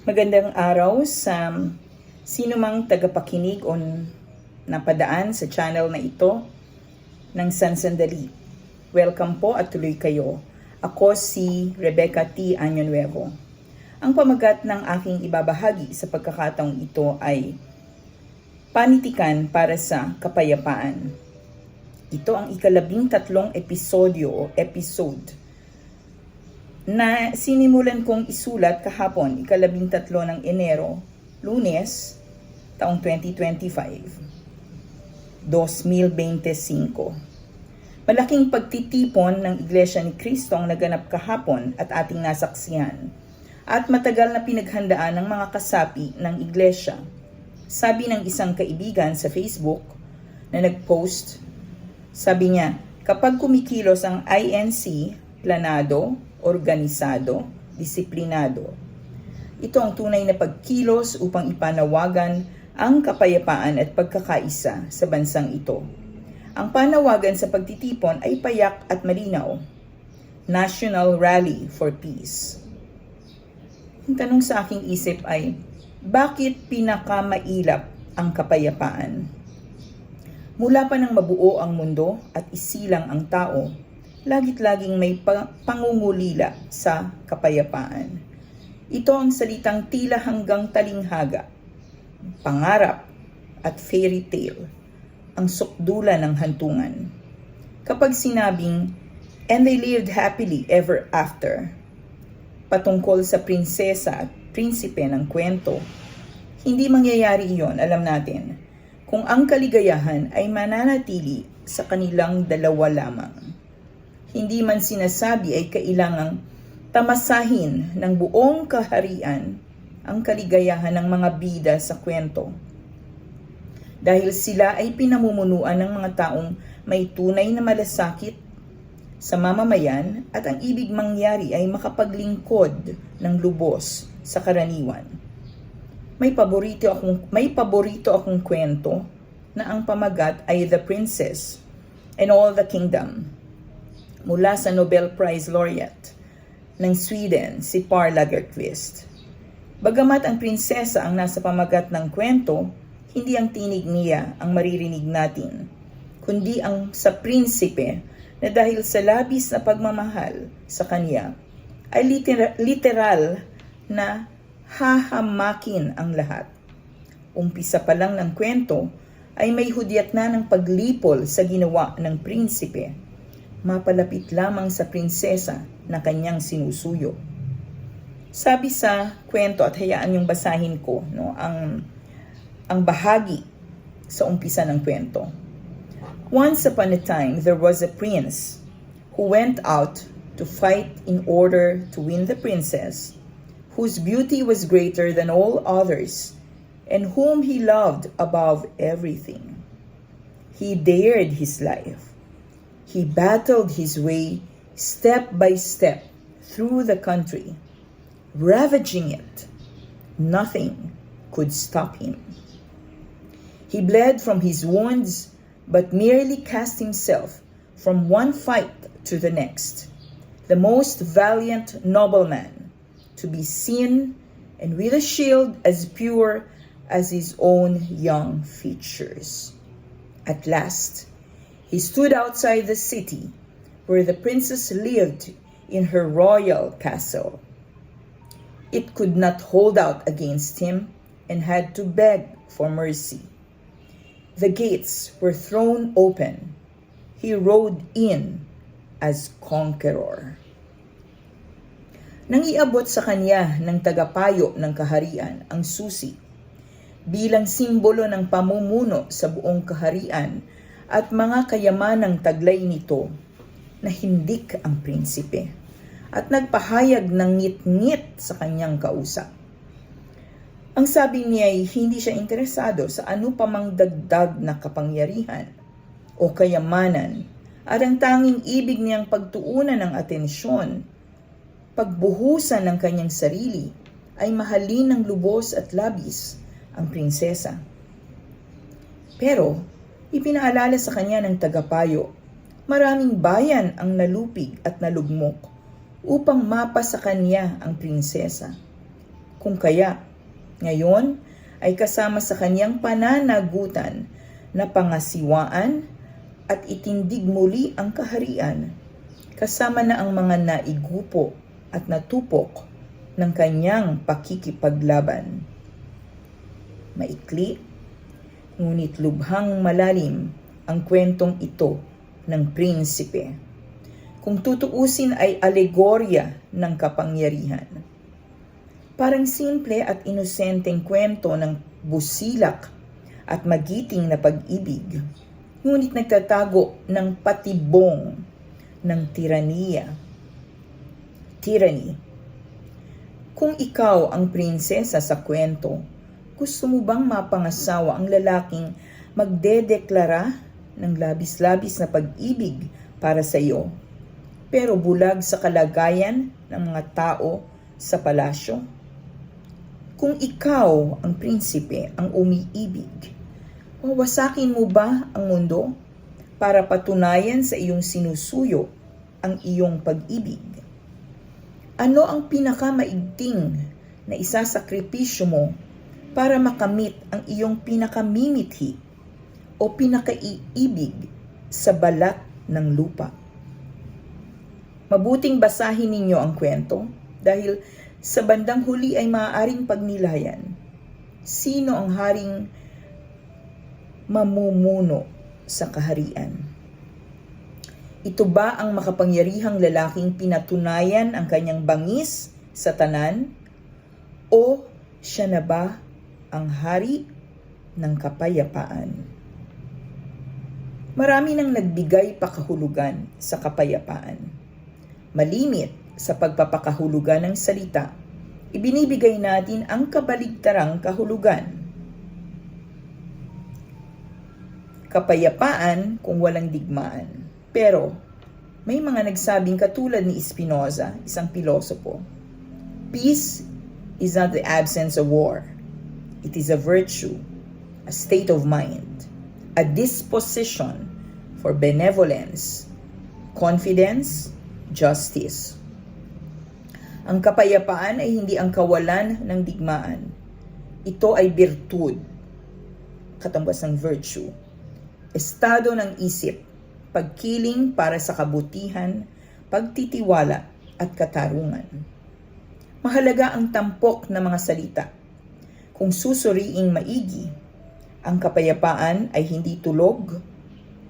Magandang araw sa sino mang tagapakinig o napadaan sa channel na ito ng Sansandali. Welcome po at tuloy kayo. Ako si Rebecca T. Anyo Nuevo. Ang pamagat ng aking ibabahagi sa pagkakataong ito ay Panitikan para sa Kapayapaan. Ito ang ikalabing tatlong episodyo o episode na sinimulan kong isulat kahapon, ikalabing tatlo ng Enero, lunes, taong 2025. 2025. Malaking pagtitipon ng Iglesia ni Cristo ang naganap kahapon at ating nasaksihan at matagal na pinaghandaan ng mga kasapi ng Iglesia. Sabi ng isang kaibigan sa Facebook na nag-post, sabi niya, kapag kumikilos ang INC, planado, organisado, disiplinado. Ito ang tunay na pagkilos upang ipanawagan ang kapayapaan at pagkakaisa sa bansang ito. Ang panawagan sa pagtitipon ay payak at malinaw. National Rally for Peace. Ang tanong sa aking isip ay, bakit pinakamailap ang kapayapaan? Mula pa nang mabuo ang mundo at isilang ang tao, lagit-laging may pa- pangungulila sa kapayapaan. Ito ang salitang tila hanggang talinghaga, pangarap at fairy tale, ang sukdula ng hantungan. Kapag sinabing, and they lived happily ever after, patungkol sa prinsesa at prinsipe ng kwento, hindi mangyayari iyon, alam natin, kung ang kaligayahan ay mananatili sa kanilang dalawa lamang hindi man sinasabi ay kailangang tamasahin ng buong kaharian ang kaligayahan ng mga bida sa kwento. Dahil sila ay pinamumunuan ng mga taong may tunay na malasakit sa mamamayan at ang ibig mangyari ay makapaglingkod ng lubos sa karaniwan. May paborito akong may paborito akong kwento na ang pamagat ay The Princess and All the Kingdom mula sa Nobel Prize laureate ng Sweden, si Per Lagerkvist. Bagamat ang prinsesa ang nasa pamagat ng kwento, hindi ang tinig niya ang maririnig natin, kundi ang sa prinsipe na dahil sa labis na pagmamahal sa kanya, ay litera- literal na hahamakin ang lahat. Umpisa pa lang ng kwento ay may hudyat na ng paglipol sa ginawa ng prinsipe mapalapit lamang sa prinsesa na kanyang sinusuyo. Sabi sa kwento at hayaan yung basahin ko no, ang, ang bahagi sa umpisa ng kwento. Once upon a time, there was a prince who went out to fight in order to win the princess, whose beauty was greater than all others, and whom he loved above everything. He dared his life He battled his way step by step through the country, ravaging it. Nothing could stop him. He bled from his wounds, but merely cast himself from one fight to the next, the most valiant nobleman to be seen and with a shield as pure as his own young features. At last, he stood outside the city where the princess lived in her royal castle. It could not hold out against him and had to beg for mercy. The gates were thrown open. He rode in as conqueror. Nang iabot sa kanya ng tagapayo ng kaharian ang susi bilang simbolo ng pamumuno sa buong kaharian at mga kayamanang taglay nito, nahindik ang prinsipe at nagpahayag ng ngit-ngit sa kanyang kausap. Ang sabi niya ay hindi siya interesado sa ano pa mang dagdag na kapangyarihan o kayamanan at ang tanging ibig niyang pagtuunan ng atensyon, pagbuhusan ng kanyang sarili ay mahalin ng lubos at labis ang prinsesa. Pero ipinaalala sa kanya ng tagapayo, maraming bayan ang nalupig at nalugmok upang mapa sa kanya ang prinsesa. Kung kaya, ngayon ay kasama sa kanyang pananagutan na pangasiwaan at itindig muli ang kaharian, kasama na ang mga naigupo at natupok ng kanyang pakikipaglaban. Maikli, ngunit lubhang malalim ang kwentong ito ng prinsipe. Kung tutuusin ay alegorya ng kapangyarihan. Parang simple at inosenteng kwento ng busilak at magiting na pag-ibig, ngunit nagtatago ng patibong ng tiraniya. Tyranny. Kung ikaw ang prinsesa sa kwento, gusto mo bang mapangasawa ang lalaking magdedeklara ng labis-labis na pag-ibig para sa iyo, pero bulag sa kalagayan ng mga tao sa palasyo? Kung ikaw ang prinsipe, ang umiibig, wawasakin mo ba ang mundo para patunayan sa iyong sinusuyo ang iyong pag-ibig? Ano ang pinakamaigting na isasakripisyo mo para makamit ang iyong pinakamimithi o pinakaiibig sa balat ng lupa? Mabuting basahin ninyo ang kwento dahil sa bandang huli ay maaaring pagnilayan. Sino ang haring mamumuno sa kaharian? Ito ba ang makapangyarihang lalaking pinatunayan ang kanyang bangis sa tanan? O siya na ba ang hari ng kapayapaan? Marami nang nagbigay pakahulugan sa kapayapaan. Malimit sa pagpapakahulugan ng salita, ibinibigay natin ang kabaligtarang kahulugan. Kapayapaan kung walang digmaan. Pero, may mga nagsabing katulad ni Spinoza, isang pilosopo, Peace is not the absence of war. It is a virtue, a state of mind, a disposition for benevolence, confidence, justice. Ang kapayapaan ay hindi ang kawalan ng digmaan. Ito ay birtud, katambas ng virtue. Estado ng isip, pagkiling para sa kabutihan, pagtitiwala at katarungan. Mahalaga ang tampok na mga salita. Kung susuriing maigi, ang kapayapaan ay hindi tulog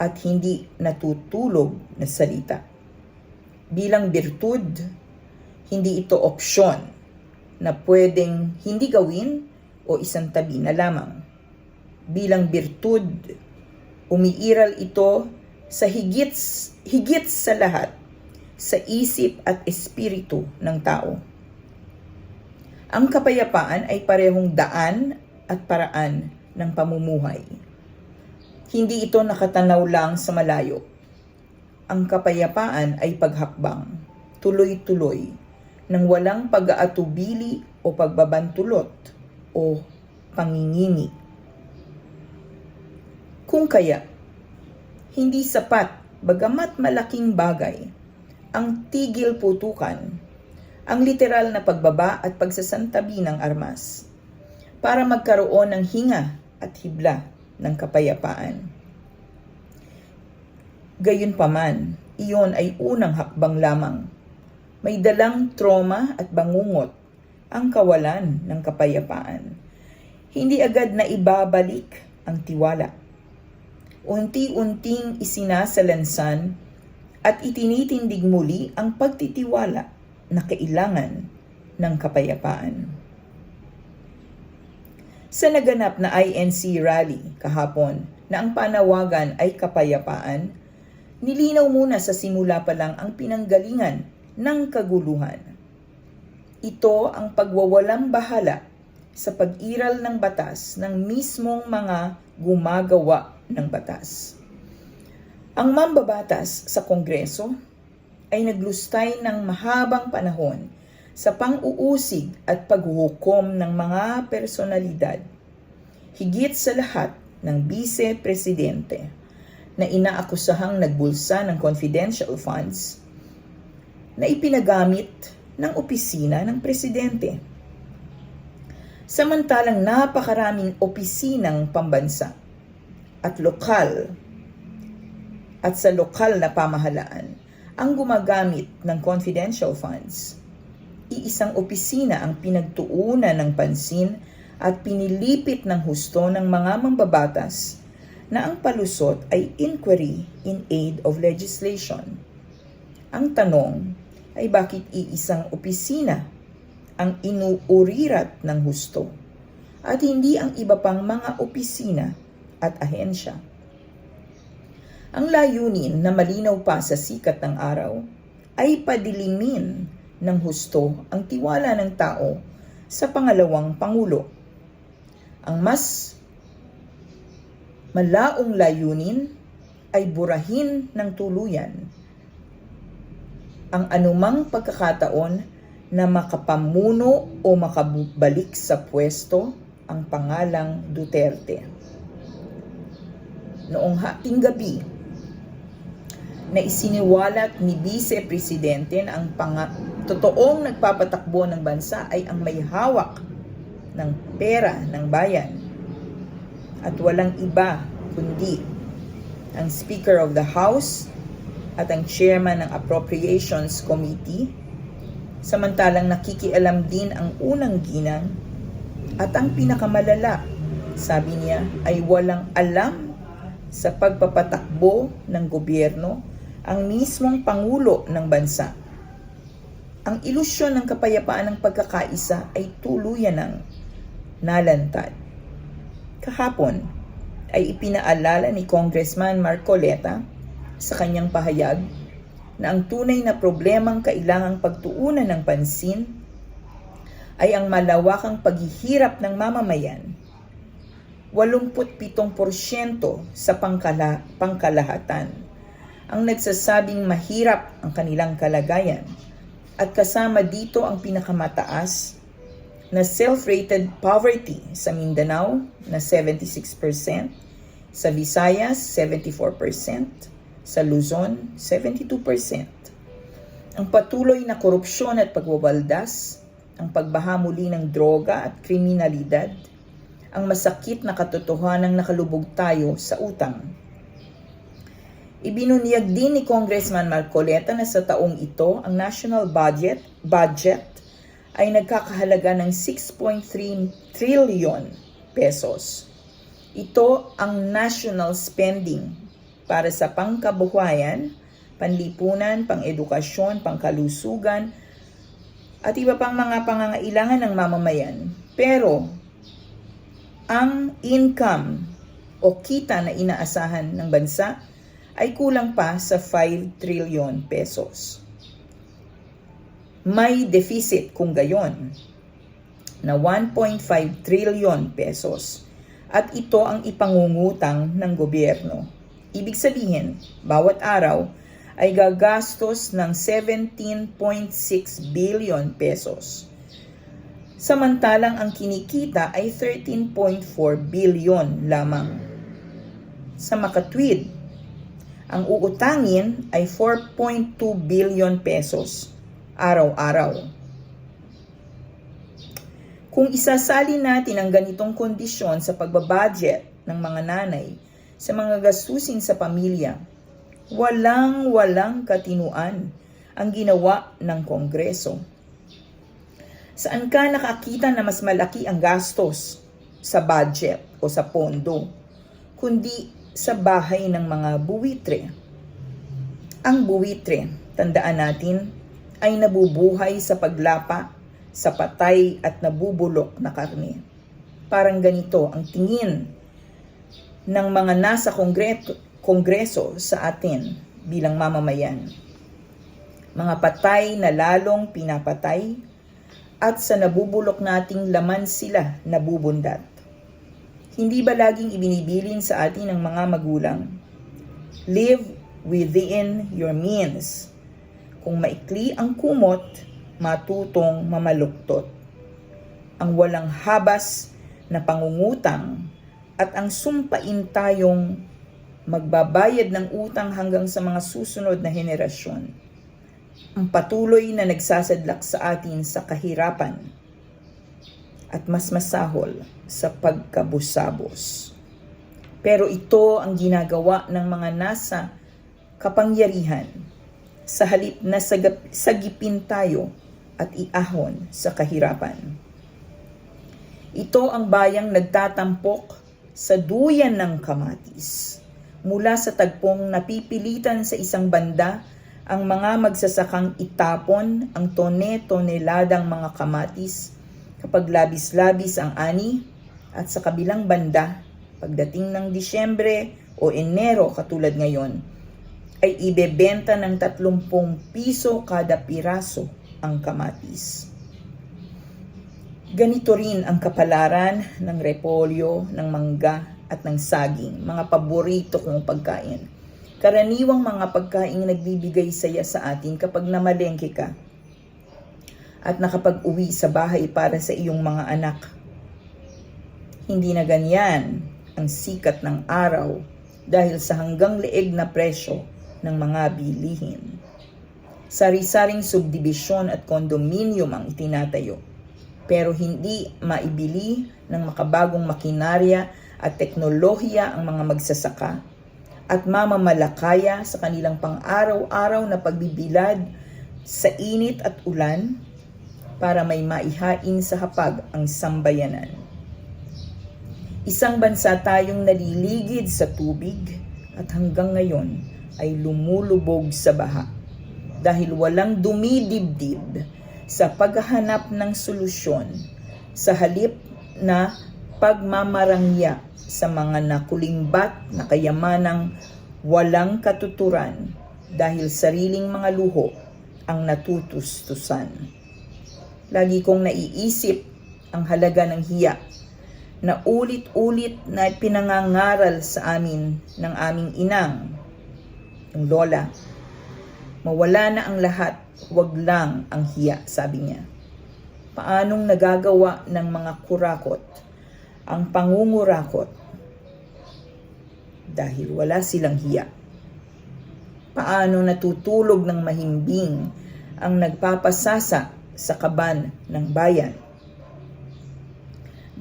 at hindi natutulog na salita. Bilang birtud, hindi ito opsyon na pwedeng hindi gawin o isang tabi na lamang. Bilang birtud, umiiral ito sa higit, higit sa lahat sa isip at espiritu ng tao. Ang kapayapaan ay parehong daan at paraan ng pamumuhay. Hindi ito nakatanaw lang sa malayo. Ang kapayapaan ay paghakbang, tuloy-tuloy, nang walang pag-aatubili o pagbabantulot o pangingini. Kung kaya, hindi sapat bagamat malaking bagay ang tigil putukan, ang literal na pagbaba at pagsasantabi ng armas para magkaroon ng hinga at hibla ng kapayapaan. Gayunpaman, iyon ay unang hakbang lamang. May dalang trauma at bangungot ang kawalan ng kapayapaan. Hindi agad na ibabalik ang tiwala. Unti-unting isinasalansan at itinitindig muli ang pagtitiwala na kailangan ng kapayapaan. Sa naganap na INC rally kahapon na ang panawagan ay kapayapaan, nilinaw muna sa simula pa lang ang pinanggalingan ng kaguluhan. Ito ang pagwawalang bahala sa pag-iral ng batas ng mismong mga gumagawa ng batas. Ang mambabatas sa Kongreso ay naglustay ng mahabang panahon sa pang-uusig at paghuhukom ng mga personalidad, higit sa lahat ng vice-presidente na inaakusahang nagbulsa ng confidential funds na ipinagamit ng opisina ng presidente. Samantalang napakaraming opisinang pambansa at lokal at sa lokal na pamahalaan ang gumagamit ng confidential funds. Iisang opisina ang pinagtuunan ng pansin at pinilipit ng husto ng mga mambabatas na ang palusot ay inquiry in aid of legislation. Ang tanong ay bakit iisang opisina ang inuurirat ng husto at hindi ang iba pang mga opisina at ahensya. Ang layunin na malinaw pa sa sikat ng araw ay padilimin ng husto ang tiwala ng tao sa pangalawang pangulo. Ang mas malaong layunin ay burahin ng tuluyan ang anumang pagkakataon na makapamuno o makabalik sa pwesto ang pangalang Duterte. Noong hating gabi, na isiniwalat ni Vice Presidente na ang panga- totoong nagpapatakbo ng bansa ay ang may hawak ng pera ng bayan. At walang iba kundi ang Speaker of the House at ang Chairman ng Appropriations Committee samantalang nakikialam din ang unang ginang at ang pinakamalala sabi niya ay walang alam sa pagpapatakbo ng gobyerno ang mismong pangulo ng bansa. Ang ilusyon ng kapayapaan ng pagkakaisa ay tuluyan ng nalantad. Kahapon ay ipinaalala ni Congressman Marcoleta sa kanyang pahayag na ang tunay na problemang kailangang pagtuunan ng pansin ay ang malawakang paghihirap ng mamamayan. 87% sa pangkala, pangkalahatan ang nagsasabing mahirap ang kanilang kalagayan at kasama dito ang pinakamataas na self-rated poverty sa Mindanao na 76%, sa Visayas 74%, sa Luzon 72%. Ang patuloy na korupsyon at pagwabaldas, ang pagbaha muli ng droga at kriminalidad, ang masakit na katotohanang nakalubog tayo sa utang. Ibinunyag din ni Congressman Marcoleta na sa taong ito ang national budget budget ay nagkakahalaga ng 6.3 trillion pesos. Ito ang national spending para sa pangkabuhayan, panlipunan, pang-edukasyon, pangkalusugan, at iba pang mga pangangailangan ng mamamayan. Pero, ang income o kita na inaasahan ng bansa ay kulang pa sa 5 trillion pesos. May deficit kung gayon na 1.5 trillion pesos at ito ang ipangungutang ng gobyerno. Ibig sabihin, bawat araw ay gagastos ng 17.6 billion pesos. Samantalang ang kinikita ay 13.4 billion lamang. Sa makatwid, ang uutangin ay 4.2 billion pesos araw-araw. Kung isasali natin ang ganitong kondisyon sa pagbabudget ng mga nanay sa mga gastusin sa pamilya, walang-walang katinuan ang ginawa ng Kongreso. Saan ka nakakita na mas malaki ang gastos sa budget o sa pondo, kundi sa bahay ng mga buwitre. Ang buwitre, tandaan natin, ay nabubuhay sa paglapa sa patay at nabubulok na karne. Parang ganito ang tingin ng mga nasa kongreso, kongreso sa atin bilang mamamayan. Mga patay na lalong pinapatay at sa nabubulok nating laman sila nabubundat. Hindi ba laging ibinibilin sa atin ng mga magulang? Live within your means. Kung maikli ang kumot, matutong mamaluktot. Ang walang habas na pangungutang at ang sumpain tayong magbabayad ng utang hanggang sa mga susunod na henerasyon. Ang patuloy na nagsasadlak sa atin sa kahirapan. At mas masahol sa pagkabusabos. Pero ito ang ginagawa ng mga nasa kapangyarihan sa halip na sagap, sagipin tayo at iahon sa kahirapan. Ito ang bayang nagtatampok sa duyan ng kamatis. Mula sa tagpong napipilitan sa isang banda ang mga magsasakang itapon ang tone-toneladang mga kamatis kapag labis-labis ang ani at sa kabilang banda, pagdating ng Disyembre o Enero katulad ngayon, ay ibebenta ng 30 piso kada piraso ang kamatis. Ganito rin ang kapalaran ng repolyo, ng mangga at ng saging, mga paborito kong pagkain. Karaniwang mga pagkain nagbibigay saya sa atin kapag namalengke ka at nakapag-uwi sa bahay para sa iyong mga anak. Hindi na ganyan ang sikat ng araw dahil sa hanggang leeg na presyo ng mga bilihin. Sari-saring subdibisyon at kondominium ang itinatayo, pero hindi maibili ng makabagong makinarya at teknolohiya ang mga magsasaka at mamamalakaya sa kanilang pang-araw-araw na pagbibilad sa init at ulan para may maihain sa hapag ang sambayanan. Isang bansa tayong naliligid sa tubig at hanggang ngayon ay lumulubog sa baha dahil walang dumidibdib sa paghahanap ng solusyon sa halip na pagmamarangya sa mga nakulimbat na kayamanang walang katuturan dahil sariling mga luho ang natutustusan. Lagi kong naiisip ang halaga ng hiya na ulit-ulit na pinangangaral sa amin ng aming inang, yung lola. Mawala na ang lahat, wag lang ang hiya, sabi niya. Paanong nagagawa ng mga kurakot ang pangungurakot dahil wala silang hiya. Paano natutulog ng mahimbing ang nagpapasasa sa kaban ng bayan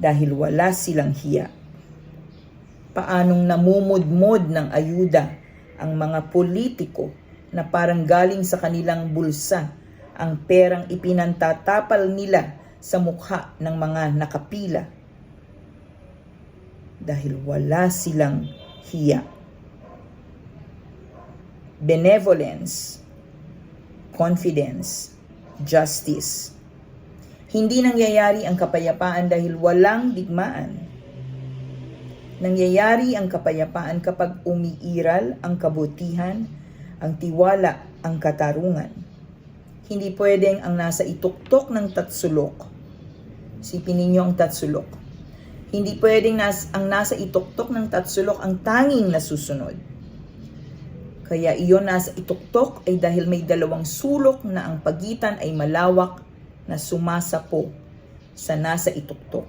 dahil wala silang hiya. Paanong namumudmod ng ayuda ang mga politiko na parang galing sa kanilang bulsa ang perang ipinantatapal nila sa mukha ng mga nakapila dahil wala silang hiya. Benevolence, confidence, justice. Hindi nangyayari ang kapayapaan dahil walang digmaan. Nangyayari ang kapayapaan kapag umiiral ang kabutihan, ang tiwala, ang katarungan. Hindi pwedeng ang nasa ituktok ng tatsulok. Sipin ninyo ang tatsulok. Hindi pwedeng nas, ang nasa ituktok ng tatsulok ang tanging nasusunod. Kaya iyon nasa ituktok ay dahil may dalawang sulok na ang pagitan ay malawak na sumasapo sa nasa ituktok.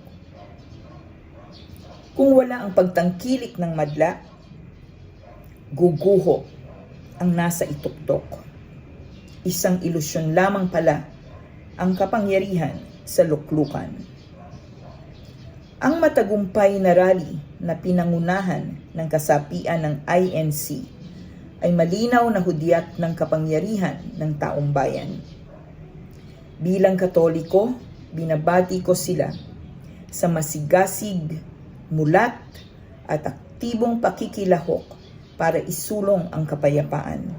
Kung wala ang pagtangkilik ng madla, guguho ang nasa ituktok. Isang ilusyon lamang pala ang kapangyarihan sa luklukan. Ang matagumpay na rally na pinangunahan ng kasapian ng INC ay malinaw na hudyat ng kapangyarihan ng taong bayan. Bilang katoliko, binabati ko sila sa masigasig, mulat at aktibong pakikilahok para isulong ang kapayapaan.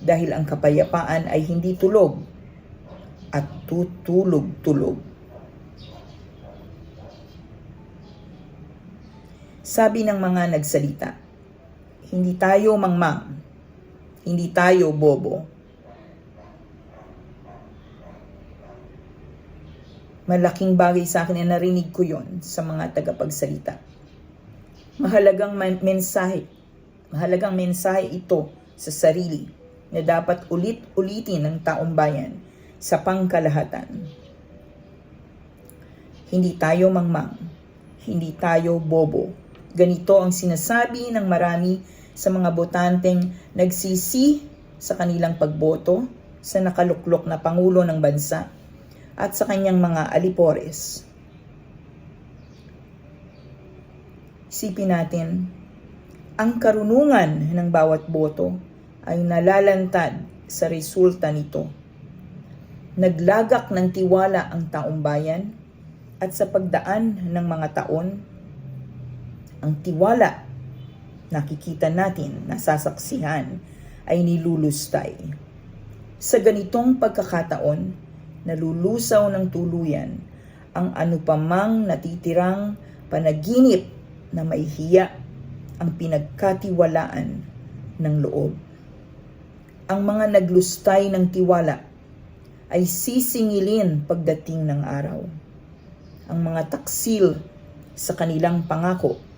Dahil ang kapayapaan ay hindi tulog at tutulog-tulog. Sabi ng mga nagsalita, hindi tayo mangmang, hindi tayo bobo. Malaking bagay sa akin na narinig ko yon sa mga tagapagsalita. Mahalagang mensahe, mahalagang mensahe ito sa sarili na dapat ulit-ulitin ng taong bayan sa pangkalahatan. Hindi tayo mangmang, hindi tayo bobo. Ganito ang sinasabi ng marami sa mga botanteng nagsisi sa kanilang pagboto sa nakaluklok na Pangulo ng Bansa at sa kanyang mga alipores. Isipin natin, ang karunungan ng bawat boto ay nalalantad sa resulta nito. Naglagak ng tiwala ang taong bayan at sa pagdaan ng mga taon, ang tiwala nakikita natin, nasasaksihan, ay nilulustay. Sa ganitong pagkakataon, nalulusaw ng tuluyan ang anupamang natitirang panaginip na may hiya ang pinagkatiwalaan ng loob. Ang mga naglustay ng tiwala ay sisingilin pagdating ng araw. Ang mga taksil sa kanilang pangako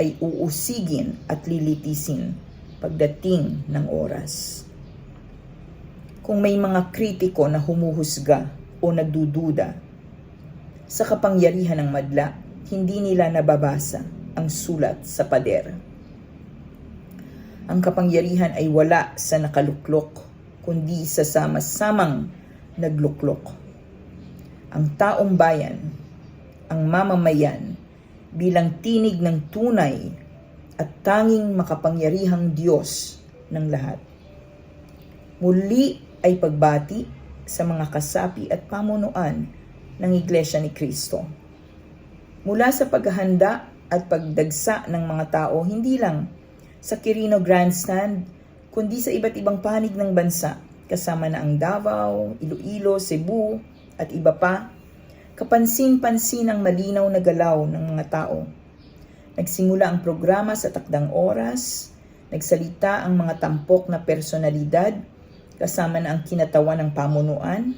ay uusigin at lilitisin pagdating ng oras. Kung may mga kritiko na humuhusga o nagdududa sa kapangyarihan ng madla, hindi nila nababasa ang sulat sa pader. Ang kapangyarihan ay wala sa nakaluklok, kundi sa sama-samang nagluklok. Ang taong bayan, ang mamamayan, bilang tinig ng tunay at tanging makapangyarihang Diyos ng lahat. Muli ay pagbati sa mga kasapi at pamunuan ng Iglesia ni Kristo. Mula sa paghahanda at pagdagsa ng mga tao, hindi lang sa Quirino Grandstand, kundi sa iba't ibang panig ng bansa, kasama na ang Davao, Iloilo, Cebu, at iba pa, kapansin-pansin ang malinaw na galaw ng mga tao. Nagsimula ang programa sa takdang oras, nagsalita ang mga tampok na personalidad, kasama na ang kinatawan ng pamunuan.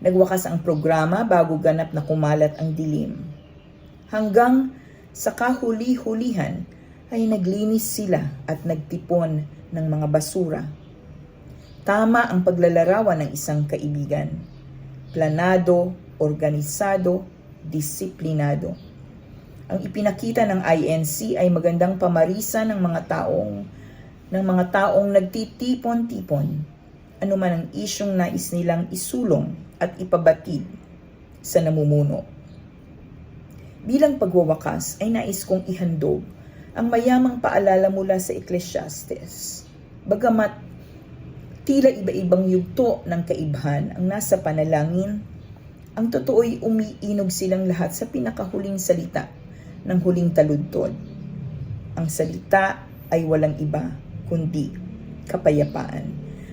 Nagwakas ang programa bago ganap na kumalat ang dilim. Hanggang sa kahuli-hulihan ay naglinis sila at nagtipon ng mga basura. Tama ang paglalarawan ng isang kaibigan. Planado, organisado, disiplinado. Ang ipinakita ng INC ay magandang pamarisa ng mga taong ng mga taong nagtitipon-tipon anuman ang isyong nais nilang isulong at ipabatid sa namumuno. Bilang pagwawakas ay nais kong ihandog ang mayamang paalala mula sa Ecclesiastes. Bagamat tila iba-ibang yugto ng kaibhan ang nasa panalangin, ang totoo'y umiinog silang lahat sa pinakahuling salita ng huling taludtod. Ang salita ay walang iba kundi kapayapaan.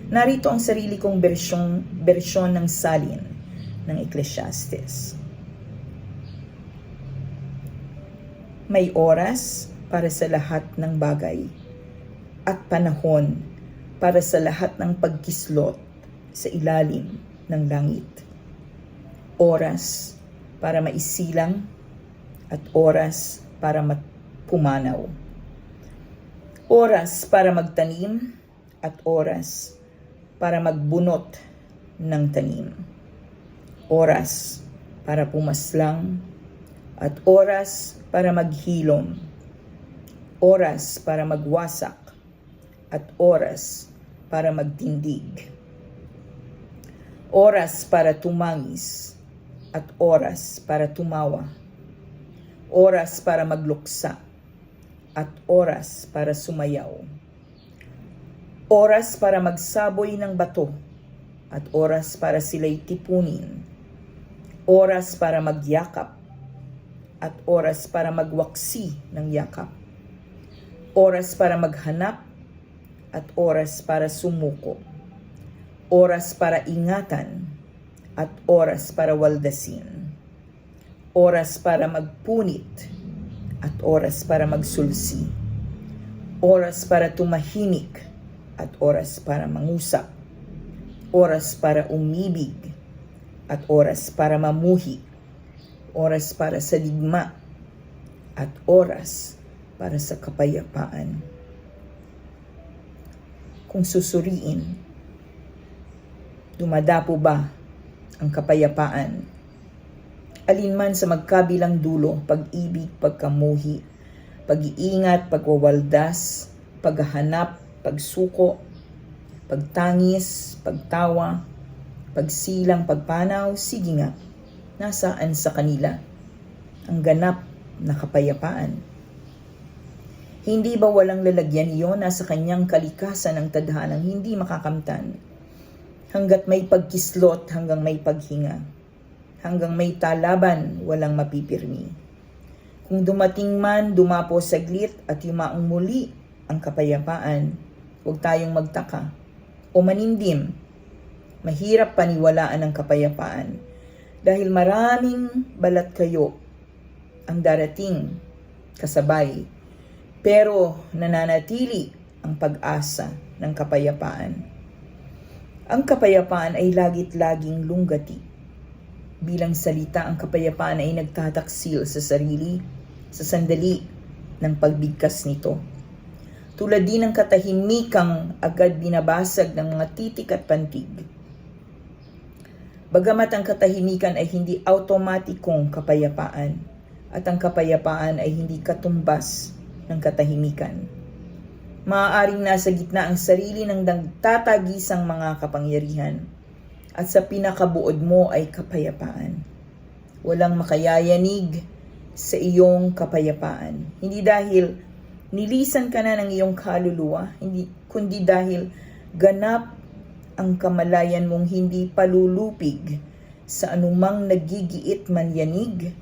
Narito ang sarili kong bersyon, bersyon ng salin ng Ecclesiastes. May oras para sa lahat ng bagay at panahon para sa lahat ng pagkislot sa ilalim ng langit. Oras para maisilang at oras para pumanaw. Oras para magtanim at oras para magbunot ng tanim. Oras para pumaslang at oras para maghilom. Oras para magwasak at oras para magtindig. Oras para tumangis at oras para tumawa. Oras para magluksa at oras para sumayaw. Oras para magsaboy ng bato at oras para sila'y tipunin. Oras para magyakap at oras para magwaksi ng yakap. Oras para maghanap at oras para sumuko. Oras para ingatan at oras para waldasin. Oras para magpunit at oras para magsulsi. Oras para tumahimik at oras para mangusap. Oras para umibig at oras para mamuhi. Oras para sa digma at oras para sa kapayapaan. Kung susuriin, dumadapo ba ang kapayapaan? Alinman sa magkabilang dulo, pag-ibig, pagkamuhi, pag-iingat, pagwawaldas, paghahanap, pagsuko, pagtangis, pagtawa, pagsilang, pagpanaw, sige nga, nasaan sa kanila ang ganap na kapayapaan? Hindi ba walang lalagyan iyon na sa kanyang kalikasan ng tadhanang hindi makakamtan? Hanggat may pagkislot, hanggang may paghinga. Hanggang may talaban, walang mapipirmi. Kung dumating man, dumapo saglit at yumaong muli ang kapayapaan, huwag tayong magtaka o manindim. Mahirap paniwalaan ang kapayapaan dahil maraming balat kayo ang darating kasabay. Pero nananatili ang pag-asa ng kapayapaan. Ang kapayapaan ay lagit-laging lunggati. Bilang salita, ang kapayapaan ay nagtataksil sa sarili, sa sandali ng pagbigkas nito. Tulad din ng katahimikang agad binabasag ng mga titik at pantig. Bagamat ang katahimikan ay hindi automatikong kapayapaan at ang kapayapaan ay hindi katumbas ng katahimikan. Maaaring nasa gitna ang sarili ng nagtatagisang mga kapangyarihan at sa pinakabuod mo ay kapayapaan. Walang makayayanig sa iyong kapayapaan. Hindi dahil nilisan ka na ng iyong kaluluwa, hindi, kundi dahil ganap ang kamalayan mong hindi palulupig sa anumang nagigiit man yanig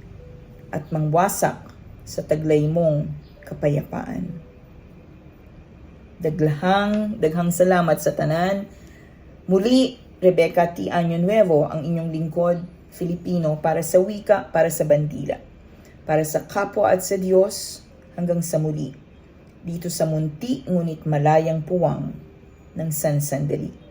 at mangwasak sa taglay mong kapayapaan. Daglahang, daghang salamat sa tanan. Muli, Rebecca T. Año Nuevo, ang inyong lingkod, Filipino, para sa wika, para sa bandila. Para sa kapwa at sa Diyos, hanggang sa muli. Dito sa munti ngunit malayang puwang ng sansandali.